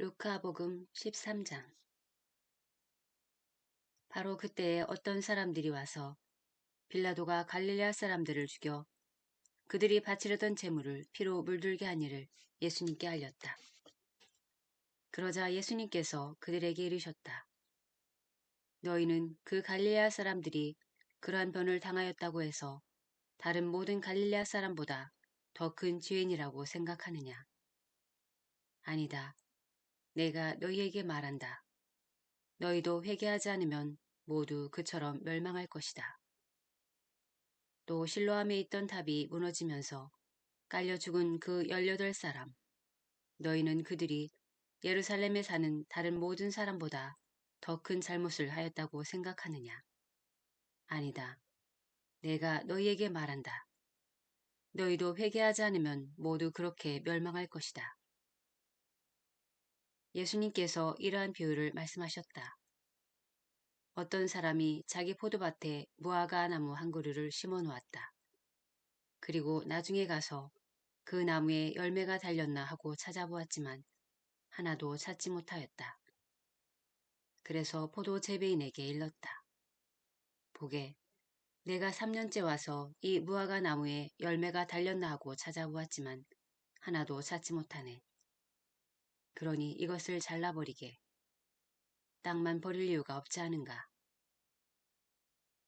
루카복음 13장 바로 그때에 어떤 사람들이 와서 빌라도가 갈릴레아 사람들을 죽여 그들이 바치려던 재물을 피로 물들게 한 일을 예수님께 알렸다. 그러자 예수님께서 그들에게 이르셨다. 너희는 그 갈릴레아 사람들이 그러한 변을 당하였다고 해서 다른 모든 갈릴레아 사람보다 더 큰 죄인이라고 생각하느냐? 아니다. 내가 너희에게 말한다. 너희도 회개하지 않으면 모두 그처럼 멸망할 것이다. 또 실로암에 있던 탑이 무너지면서 깔려 죽은 그 18사람. 너희는 그들이 예루살렘에 사는 다른 모든 사람보다 더 큰 잘못을 하였다고 생각하느냐? 아니다. 내가 너희에게 말한다. 너희도 회개하지 않으면 모두 그렇게 멸망할 것이다. 예수님께서 이러한 비유를 말씀하셨다. 어떤 사람이 자기 포도밭에 무화과 나무 한 그루를 심어 놓았다. 그리고 나중에 가서 그 나무에 열매가 달렸나 하고 찾아보았지만 하나도 찾지 못하였다. 그래서 포도 재배인에게 일렀다. 보게, 내가 3년째 와서 이 무화과 나무에 열매가 달렸나 하고 찾아보았지만 하나도 찾지 못하네. 그러니 이것을 잘라버리게. 땅만 버릴 이유가 없지 않은가.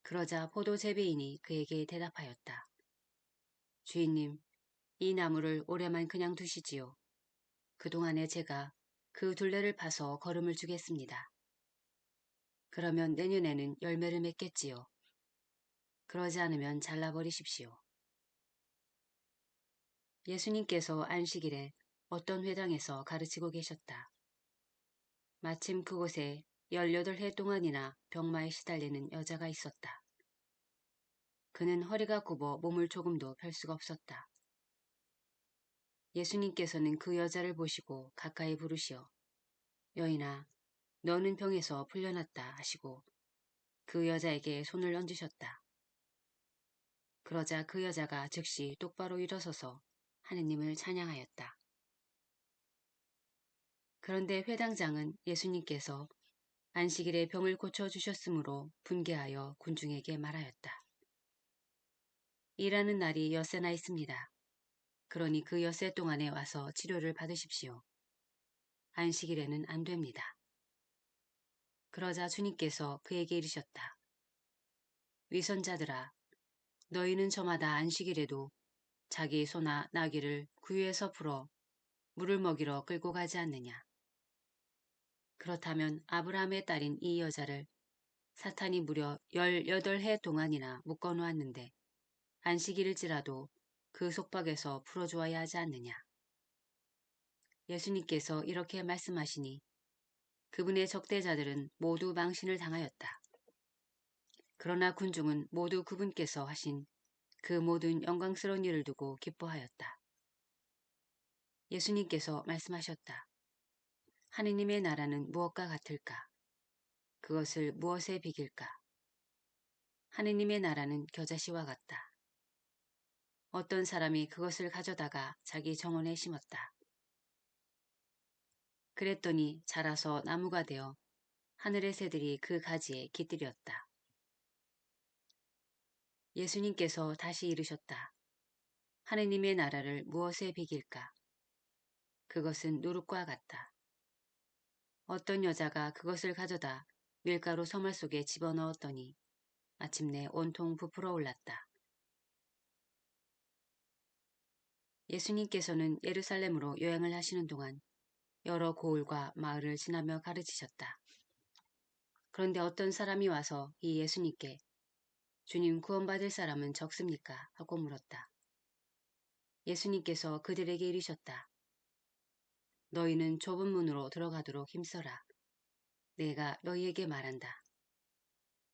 그러자 포도 재배인이 그에게 대답하였다. 주인님, 이 나무를 올해만 그냥 두시지요. 그동안에 제가 그 둘레를 파서 걸음을 주겠습니다. 그러면 내년에는 열매를 맺겠지요. 그러지 않으면 잘라버리십시오. 예수님께서 안식일에 어떤 회당에서 가르치고 계셨다. 마침 그곳에 18해 동안이나 병마에 시달리는 여자가 있었다. 그는 허리가 굽어 몸을 조금도 펼 수가 없었다. 예수님께서는 그 여자를 보시고 가까이 부르시어 여인아 너는 병에서 풀려났다 하시고 그 여자에게 손을 얹으셨다. 그러자 그 여자가 즉시 똑바로 일어서서 하느님을 찬양하였다. 그런데 회당장은 예수님께서 안식일에 병을 고쳐주셨으므로 분개하여 군중에게 말하였다. 일하는 날이 엿새나 있습니다. 그러니 그 엿새 동안에 와서 치료를 받으십시오. 안식일에는 안 됩니다. 그러자 주님께서 그에게 이르셨다. 위선자들아, 너희는 저마다 안식일에도 자기 소나 나귀를 구유에서 풀어 물을 먹이러 끌고 가지 않느냐. 그렇다면 아브라함의 딸인 이 여자를 사탄이 무려 18해 동안이나 묶어놓았는데 안식일일지라도 그 속박에서 풀어주어야 하지 않느냐. 예수님께서 이렇게 말씀하시니 그분의 적대자들은 모두 망신을 당하였다. 그러나 군중은 모두 그분께서 하신 그 모든 영광스러운 일을 두고 기뻐하였다. 예수님께서 말씀하셨다. 하느님의 나라는 무엇과 같을까? 그것을 무엇에 비길까? 하느님의 나라는 겨자씨와 같다. 어떤 사람이 그것을 가져다가 자기 정원에 심었다. 그랬더니 자라서 나무가 되어 하늘의 새들이 그 가지에 깃들였다. 예수님께서 다시 이르셨다. 하느님의 나라를 무엇에 비길까? 그것은 누룩과 같다. 어떤 여자가 그것을 가져다 밀가루 서말 속에 집어넣었더니 마침내 온통 부풀어 올랐다. 예수님께서는 예루살렘으로 여행을 하시는 동안 여러 고을과 마을을 지나며 가르치셨다. 그런데 어떤 사람이 와서 이 예수님께 주님 구원받을 사람은 적습니까? 하고 물었다. 예수님께서 그들에게 이르셨다. 너희는 좁은 문으로 들어가도록 힘써라. 내가 너희에게 말한다.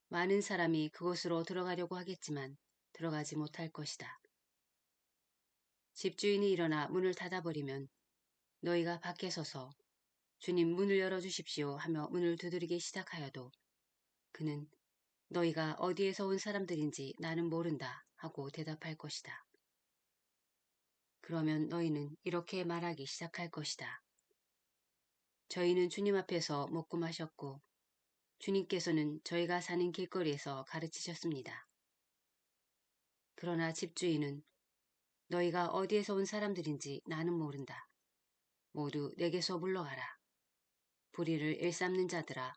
많은 사람이 그곳으로 들어가려고 하겠지만 들어가지 못할 것이다. 집주인이 일어나 문을 닫아버리면 너희가 밖에 서서 주님 문을 열어주십시오 하며 문을 두드리기 시작하여도 그는 너희가 어디에서 온 사람들인지 나는 모른다 하고 대답할 것이다. 그러면 너희는 이렇게 말하기 시작할 것이다. 저희는 주님 앞에서 마셨고 주님께서는 저희가 사는 길거리에서 가르치셨습니다. 그러나 집주인은 너희가 어디에서 온 사람들인지 나는 모른다. 모두 내게서 물러가라. 불의를 일삼는 자들아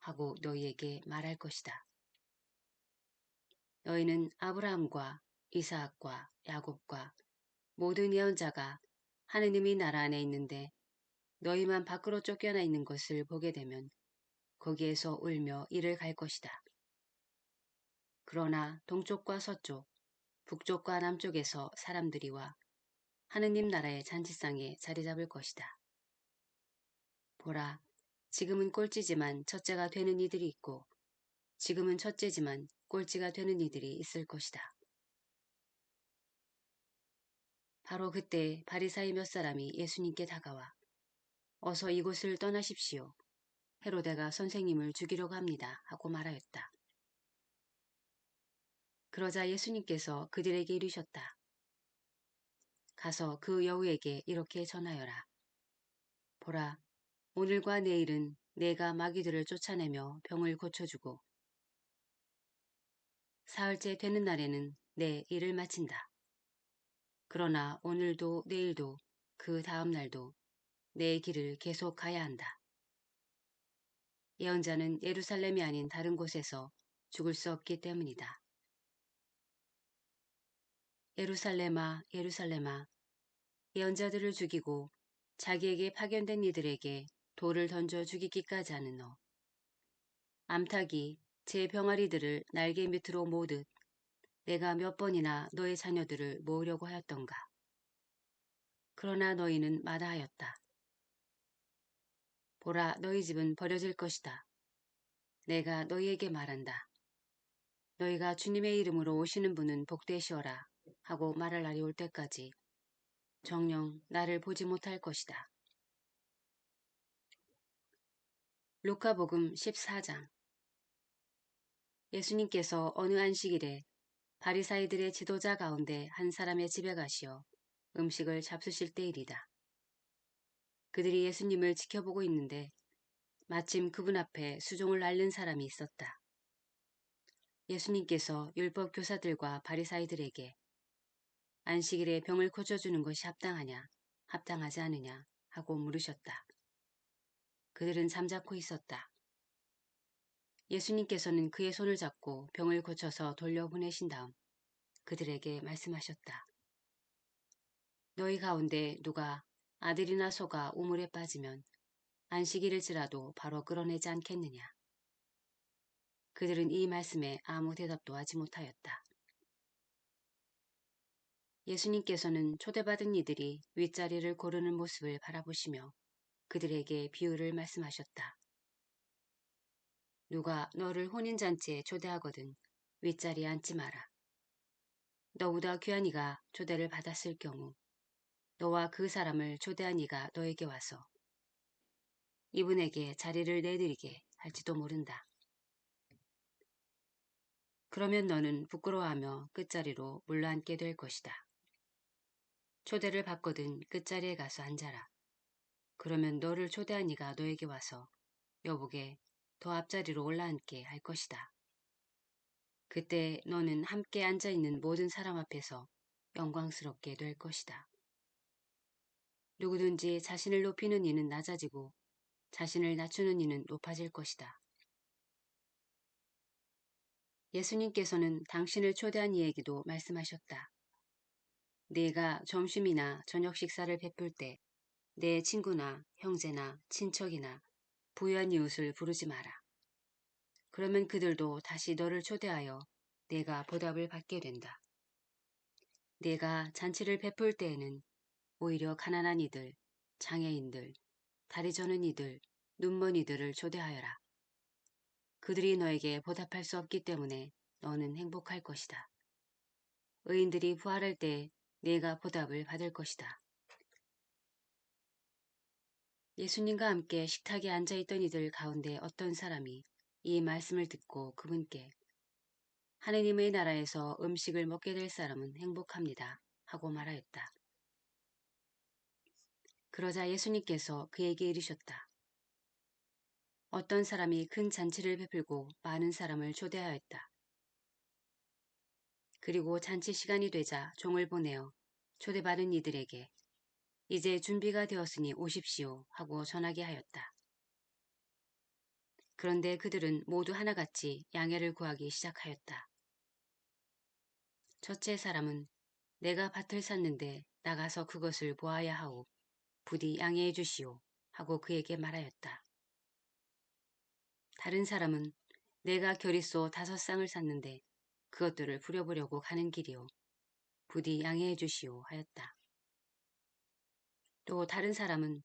하고 너희에게 말할 것이다. 너희는 아브라함과 이사학과 야곱과 모든 예언자가 하느님의 나라 안에 있는데 너희만 밖으로 쫓겨나 있는 것을 보게 되면 거기에서 울며 이를 갈 것이다. 그러나 동쪽과 서쪽, 북쪽과 남쪽에서 사람들이 와 하느님 나라의 잔치상에 자리 잡을 것이다. 보라, 지금은 꼴찌지만 첫째가 되는 이들이 있고 지금은 첫째지만 꼴찌가 되는 이들이 있을 것이다. 바로 그때 바리사의 몇 사람이 예수님께 다가와 어서 이곳을 떠나십시오. 헤로데가 선생님을 죽이려고 합니다. 하고 말하였다. 그러자 예수님께서 그들에게 이르셨다. 가서 그 여우에게 이렇게 전하여라. 보라, 오늘과 내일은 내가 마귀들을 쫓아내며 병을 고쳐주고 사흘째 되는 날에는 내 일을 마친다. 그러나 오늘도 내일도 그 다음 날도 내 길을 계속 가야 한다. 예언자는 예루살렘이 아닌 다른 곳에서 죽을 수 없기 때문이다. 예루살렘아, 예루살렘아, 예언자들을 죽이고 자기에게 파견된 이들에게 돌을 던져 죽이기까지 하는 너. 암탉이 제 병아리들을 날개 밑으로 모듯 내가 몇 번이나 너의 자녀들을 모으려고 하였던가. 그러나 너희는 마다하였다. 보라 너희 집은 버려질 것이다. 내가 너희에게 말한다. 너희가 주님의 이름으로 오시는 분은 복되시어라 하고 말할 날이 올 때까지 정령 나를 보지 못할 것이다. 루카복음 14장 예수님께서 어느 안식일에 바리사이들의 지도자 가운데 한 사람의 집에 가시어 음식을 잡수실 때일이다. 그들이 예수님을 지켜보고 있는데 마침 그분 앞에 수종을 앓는 사람이 있었다. 예수님께서 율법 교사들과 바리사이들에게 안식일에 병을 고쳐주는 것이 합당하냐, 합당하지 않으냐 하고 물으셨다. 그들은 잠자코 있었다. 예수님께서는 그의 손을 잡고 병을 고쳐서 돌려보내신 다음 그들에게 말씀하셨다. 너희 가운데 누가 아들이나 소가 우물에 빠지면 안식일일지라도 바로 끌어내지 않겠느냐. 그들은 이 말씀에 아무 대답도 하지 못하였다. 예수님께서는 초대받은 이들이 윗자리를 고르는 모습을 바라보시며 그들에게 비유를 말씀하셨다. 누가 너를 혼인잔치에 초대하거든 윗자리에 앉지 마라. 너보다 귀한 이가 초대를 받았을 경우 너와 그 사람을 초대한 이가 너에게 와서 이분에게 자리를 내드리게 할지도 모른다. 그러면 너는 부끄러워하며 끝자리로 물러앉게 될 것이다. 초대를 받거든 끝자리에 가서 앉아라. 그러면 너를 초대한 이가 너에게 와서 여보게 더 앞자리로 올라앉게 할 것이다. 그때 너는 함께 앉아있는 모든 사람 앞에서 영광스럽게 될 것이다. 누구든지 자신을 높이는 이는 낮아지고 자신을 낮추는 이는 높아질 것이다. 예수님께서는 당신을 초대한 이에게도 말씀하셨다. 내가 점심이나 저녁 식사를 베풀 때 내 친구나 형제나 친척이나 부유한 이웃을 부르지 마라. 그러면 그들도 다시 너를 초대하여 내가 보답을 받게 된다. 내가 잔치를 베풀 때에는 오히려 가난한 이들, 장애인들, 다리 저는 이들, 눈먼 이들을 초대하여라. 그들이 너에게 보답할 수 없기 때문에 너는 행복할 것이다. 의인들이 부활할 때 네가 보답을 받을 것이다. 예수님과 함께 식탁에 앉아있던 이들 가운데 어떤 사람이 이 말씀을 듣고 그분께 하느님의 나라에서 음식을 먹게 될 사람은 행복합니다. 하고 말하였다. 그러자 예수님께서 그에게 이르셨다. 어떤 사람이 큰 잔치를 베풀고 많은 사람을 초대하였다. 그리고 잔치 시간이 되자 종을 보내어 초대받은 이들에게 이제 준비가 되었으니 오십시오 하고 전하게 하였다. 그런데 그들은 모두 하나같이 양해를 구하기 시작하였다. 첫째 사람은 내가 밭을 샀는데 나가서 그것을 보아야 하오. 부디 양해해 주시오. 하고 그에게 말하였다. 다른 사람은 내가 결의소 다섯 쌍을 샀는데 그것들을 부려보려고 가는 길이오. 부디 양해해 주시오 하였다. 또 다른 사람은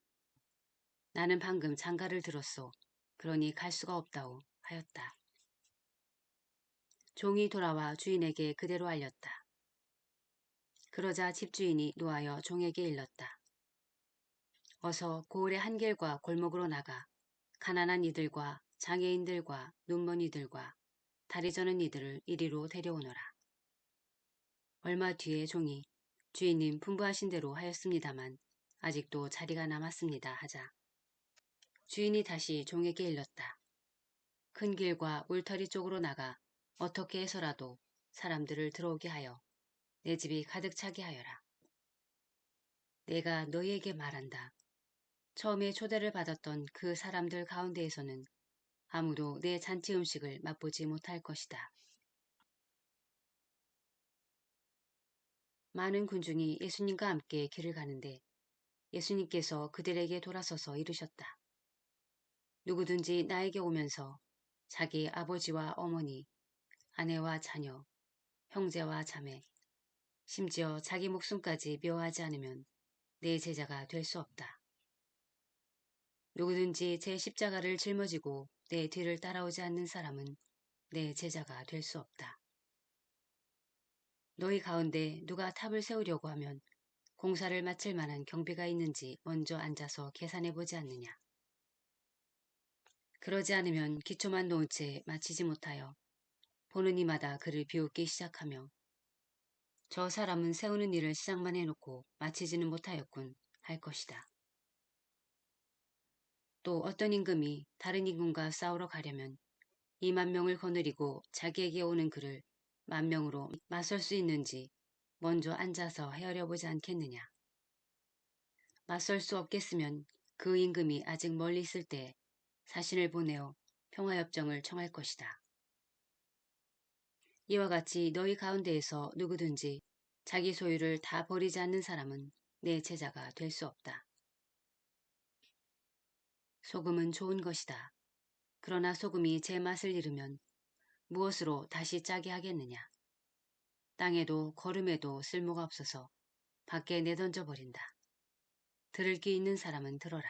나는 방금 장가를 들었소. 그러니 갈 수가 없다오 하였다. 종이 돌아와 주인에게 그대로 알렸다. 그러자 집주인이 노하여 종에게 일렀다. 어서 고을의 한길과 골목으로 나가 가난한 이들과 장애인들과 눈먼 이들과 다리 저는 이들을 이리로 데려오너라. 얼마 뒤에 종이 주인님 분부하신 대로 하였습니다만 아직도 자리가 남았습니다 하자. 주인이 다시 종에게 일렀다. 큰 길과 울터리 쪽으로 나가 어떻게 해서라도 사람들을 들어오게 하여 내 집이 가득 차게 하여라. 내가 너희에게 말한다. 처음에 초대를 받았던 그 사람들 가운데에서는 아무도 내 잔치 음식을 맛보지 못할 것이다. 많은 군중이 예수님과 함께 길을 가는데 예수님께서 그들에게 돌아서서 이르셨다. 누구든지 나에게 오면서 자기 아버지와 어머니, 아내와 자녀, 형제와 자매, 심지어 자기 목숨까지 묘하지 않으면 내 제자가 될 수 없다. 누구든지 제 십자가를 짊어지고 내 뒤를 따라오지 않는 사람은 내 제자가 될 수 없다. 너희 가운데 누가 탑을 세우려고 하면 공사를 마칠 만한 경비가 있는지 먼저 앉아서 계산해 보지 않느냐. 그러지 않으면 기초만 놓은 채 마치지 못하여 보는 이마다 그를 비웃기 시작하며 저 사람은 세우는 일을 시작만 해놓고 마치지는 못하였군 할 것이다. 또 어떤 임금이 다른 임금과 싸우러 가려면 2만 명을 거느리고 자기에게 오는 그를 만 명으로 맞설 수 있는지 먼저 앉아서 헤아려 보지 않겠느냐. 맞설 수 없겠으면 그 임금이 아직 멀리 있을 때 사신을 보내어 평화협정을 청할 것이다. 이와 같이 너희 가운데에서 누구든지 자기 소유를 다 버리지 않는 사람은 내 제자가 될 수 없다. 소금은 좋은 것이다. 그러나 소금이 제 맛을 잃으면 무엇으로 다시 짜게 하겠느냐. 땅에도 걸음에도 쓸모가 없어서 밖에 내던져 버린다. 들을 귀 있는 사람은 들어라.